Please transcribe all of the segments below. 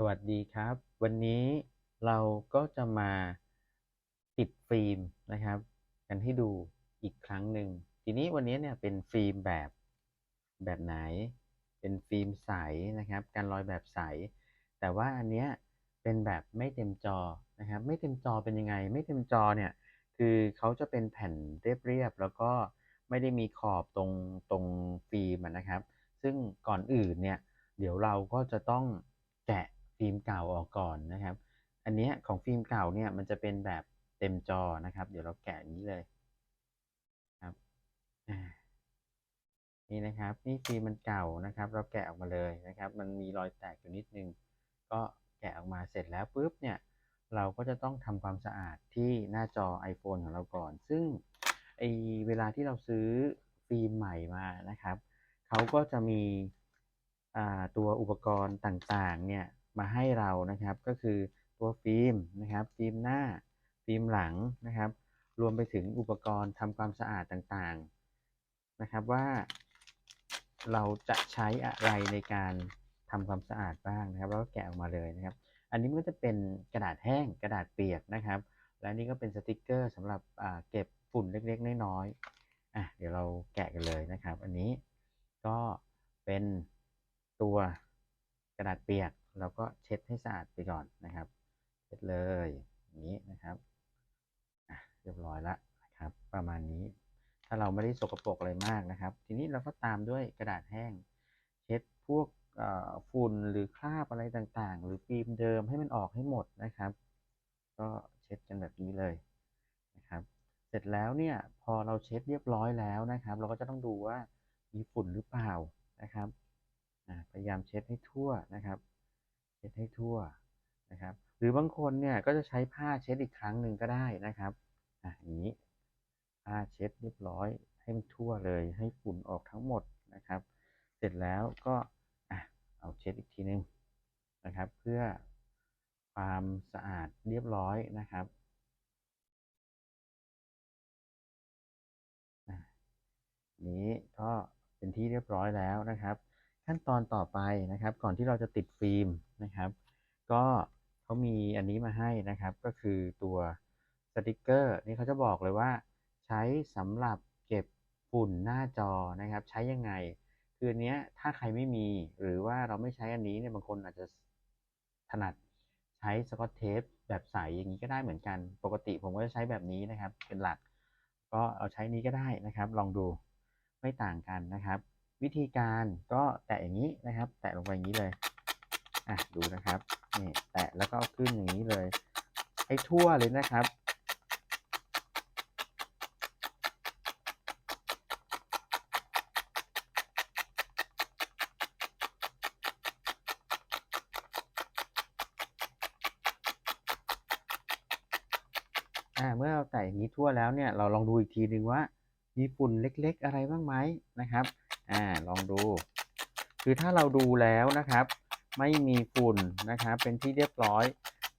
สวัสดีครับ วันนี้เราก็จะมาติดฟิล์มนะครับ กันให้ดูอีกครั้งหนึ่งทีนี้วันนี้เนี่ยเป็นฟิล์มแบบแบบไหน เป็นฟิล์มใสนะครับ การรอยแบบใส แต่ว่าอันเนี้ยเป็นแบบไม่เต็มจอนะครับ ไม่เต็มจอเป็นยังไง ไม่เต็มจอเนี่ยคือเขาจะเป็นแผ่นเรียบๆแล้วก็ไม่ได้มีขอบตรงตรงฟิล์มนะครับ ซึ่งก่อนอื่นเนี่ยเดี๋ยวเราก็จะต้องแกะ ฟิล์มเก่าออกก่อนนะครับ อันนี้ของฟิล์มเก่าเนี่ยมันจะเป็นแบบเต็มจอนะครับ เดี๋ยวเราแกะนี้เลยครับอ่านี่นะครับ นี่ฟิล์มมันเก่านะครับ เราแกะออกมาเลยนะครับ มันมีรอยแตกอยู่นิดนึง ก็แกะออกมาเสร็จแล้วปุ๊บเนี่ยเราก็จะต้องทำความสะอาดที่หน้าจอ iPhone ของเราก่อน ซึ่งไอเวลาที่เราซื้อฟิล์มใหม่มานะครับ เขาก็จะมีอ่าตัวอุปกรณ์ต่างๆเนี่ย มาให้เรานะครับ ก็คือตัวฟิล์มนะครับ ฟิล์มหน้า ฟิล์มหลังนะครับ รวมไปถึงอุปกรณ์ทำความสะอาดต่างๆนะครับว่าเราจะใช้อะไรในการทำความสะอาดบ้างนะครับ แล้วก็แกะออกมาเลยนะครับ อันนี้มันก็จะเป็นกระดาษแห้งกระดาษเปียกนะครับ และนี่ก็เป็นสติกเกอร์สำหรับเก็บฝุ่นเล็กๆน้อยๆอะเดี๋ยวเราแกะกันเลยนะครับ อันนี้ก็เป็นตัวกระดาษเปียก เราก็เช็ดให้สะอาดไปก่อนนะครับ เช็ดเลยอย่างนี้นะครับเรียบร้อยละนะครับ ประมาณนี้ ถ้าเราไม่ได้สกปรกอะไรมากนะครับ ทีนี้เราก็ตามด้วยกระดาษแห้ง เช็ดพวกฝุ่นหรือคราบอะไรต่างๆ หรือฟิล์มเดิมให้มันออกให้หมดนะครับ ก็เช็ดกันแบบนี้เลยนะครับ เสร็จแล้วเนี่ยพอเราเช็ดเรียบร้อยแล้วนะครับ เราก็จะต้องดูว่ามีฝุ่นหรือเปล่านะครับพยายามเช็ดให้ทั่วนะครับ เช็ดให้ทั่วนะครับ หรือบางคนเนี่ยก็จะใช้ผ้าเช็ดอีกครั้งหนึ่งก็ได้นะครับอะอย่างนี้ผ้าเช็ดเรียบร้อยให้มันทั่วเลยให้ฝุ่นออกทั้งหมดนะครับ เสร็จแล้วก็อะเอาเช็ดอีกทีนึงนะครับ เพื่อความสะอาดเรียบร้อยนะครับนี้ก็เป็นที่เรียบร้อยแล้วนะครับ ขั้นตอนต่อไปนะครับ ก่อนที่เราจะติดฟิล์มนะครับ ก็เขามีอันนี้มาให้นะครับ ก็คือตัวสติกเกอร์นี่เขาจะบอกเลยว่าใช้สำหรับเก็บฝุ่นหน้าจอนะครับ ใช้ยังไง คืออันนี้ถ้าใครไม่มีหรือว่าเราไม่ใช้อันนี้เนี่ยบางคนอาจจะถนัดใช้สกอตเทปแบบใสอย่างนี้ก็ได้เหมือนกัน ปกติผมก็จะใช้แบบนี้นะครับ เป็นหลัก ก็เอาใช้นี้ก็ได้นะครับ ลองดูไม่ต่างกันนะครับ วิธีการก็แตะอย่างนี้นะครับ แตะลงไปอย่างนี้เลยอะดูนะครับนี่แตะแล้วก็ขึ้นอย่างนี้เลยให้ทั่วเลยนะครับอ่าเมื่อเราแตะอย่างนี้ทั่วแล้วเนี่ยเราลองดูอีกทีหนึ่งว่ามีฝุ่นเล็ก ๆ อะไรบ้างไหมนะครับ อ่าลองดู คือถ้าเราดูแล้วนะครับ ไม่มีฝุ่นนะครับ เป็นที่เรียบร้อย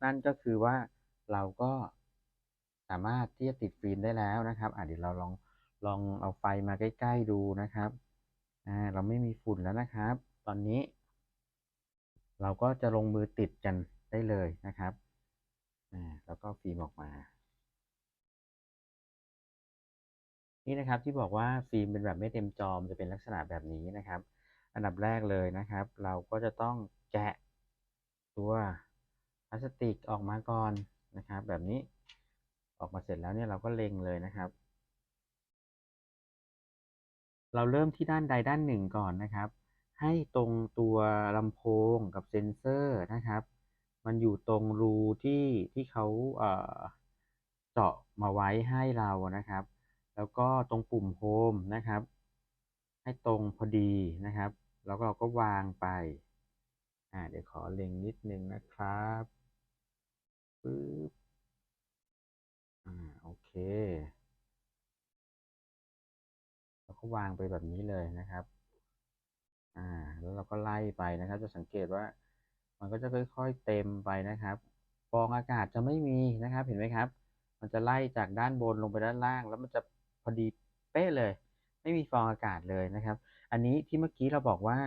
นั่นก็คือว่าเราก็สามารถที่จะติดฟิล์มได้แล้วนะครับอ่าเดี๋ยวเราลองลองเอาไฟมาใกล้ ๆ ดูนะครับอ่าเราไม่มีฝุ่นแล้วนะครับ ตอนนี้ เราก็จะลงมือติดกันได้เลยนะครับอ่าแล้วก็ฟิล์มออกมา นี่นะครับที่บอกว่าฟิล์มเป็นแบบไม่เต็มจอมจะเป็นลักษณะแบบนี้นะครับ อันดับแรกเลยนะครับ เราก็จะต้องแกะตัวพลาสติกออกมาก่อนนะครับ แบบนี้ออกมาเสร็จแล้วเนี่ยเราก็เล็งเลยนะครับ เราเริ่มที่ด้านใดด้านหนึ่งก่อนนะครับ ให้ตรงตัวลำโพงกับเซ็นเซอร์นะครับ มันอยู่ตรงรูที่ที่เขาเจาะมาไว้ให้เรานะครับ แล้วก็ตรงปุ่มโฮมนะครับ ให้ตรงพอดีนะครับ แล้วเราก็วางไปอ่าเดี๋ยวขอเล็งนิดนึงนะครับปึ๊บอ่าโอเคเราก็วางไปแบบนี้เลยนะครับอ่าแล้วเราก็ไล่ไปนะครับ จะสังเกตว่า มันก็จะค่อยๆเต็มไปนะครับฟองอากาศจะไม่มีนะครับ เห็นไหมครับ มันจะไล่จากด้านบนลงไปด้านล่าง แล้วมันจะ พอดีเป๊ะเลย ไม่มีฟองอากาศเลยนะครับ อันนี้ที่เมื่อกี้เราบอกว่า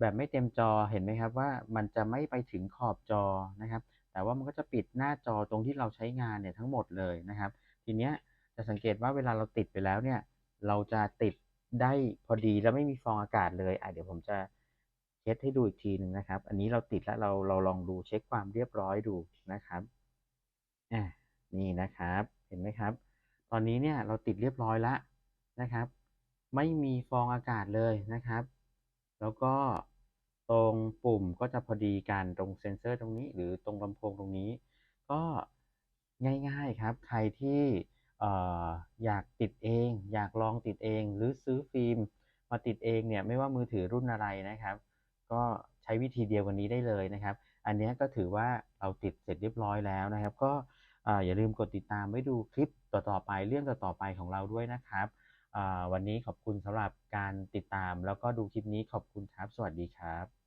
แบบไม่เต็มจอเห็นไหมครับว่ามันจะไม่ไปถึงขอบจอนะครับ แต่ว่ามันก็จะปิดหน้าจอตรงที่เราใช้งานเนี่ยทั้งหมดเลยนะครับ ทีเนี้ยจะสังเกตว่าเวลาเราติดไปแล้วเนี่ย เราจะติดได้พอดีแล้วไม่มีฟองอากาศเลยอะเดี๋ยวผมจะเช็ดให้ดูอีกทีหนึ่งนะครับ อันนี้เราติดแล้วเราเราลองดูเช็คความเรียบร้อยดูนะครับอะนี่นะครับ เห็นไหมครับ ตอนนี้เนี่ยเราติดเรียบร้อยแล้วนะครับ ไม่มีฟองอากาศเลยนะครับ แล้วก็ตรงปุ่มก็จะพอดีกันตรงเซนเซอร์ตรงนี้ หรือตรงลำโพงตรงนี้ ก็ง่ายๆครับ ใครที่อ่อยากติดเอง อยากลองติดเอง หรือซื้อฟิล์มมาติดเองเนี่ยไม่ว่ามือถือรุ่นอะไรนะครับ ก็ใช้วิธีเดียวกันนี้ได้เลยนะครับ อันนี้ก็ถือว่าเราติดเสร็จเรียบร้อยแล้วนะครับ ก็ อย่าลืมกดติดตามไว้ดูคลิปต่อๆไปเรื่องต่อๆไปของเราด้วยนะครับ วันนี้ขอบคุณสำหรับการติดตามแล้วก็ดูคลิปนี้ขอบคุณครับ สวัสดีครับ